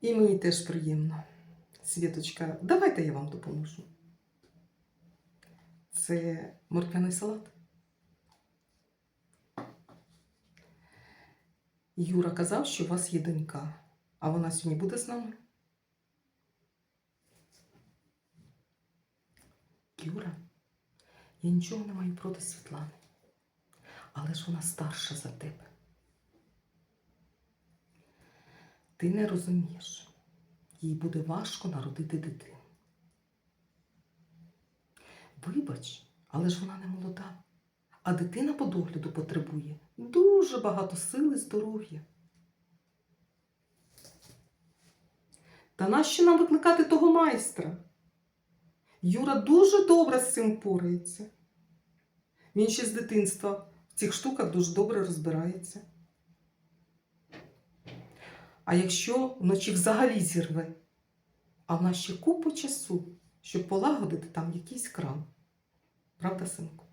І мені теж приємно. Світочка, давайте я вам допоможу. Це морквяний салат. Юра казав, що у вас є донька, а вона сьогодні буде з нами. Юра, я нічого не маю проти Світлани, але ж вона старша за тебе. Ти не розумієш, їй буде важко народити дитину. Вибач, але ж вона не молода, а дитина по догляду потребує дуже багато сил і здоров'я. Та нащо нам викликати того майстра? Юра дуже добре з цим порається. Він ще з дитинства в цих штуках дуже добре розбирається. А якщо вночі взагалі зірве, а в нас ще купу часу, щоб полагодити там якийсь кран. Правда, синку?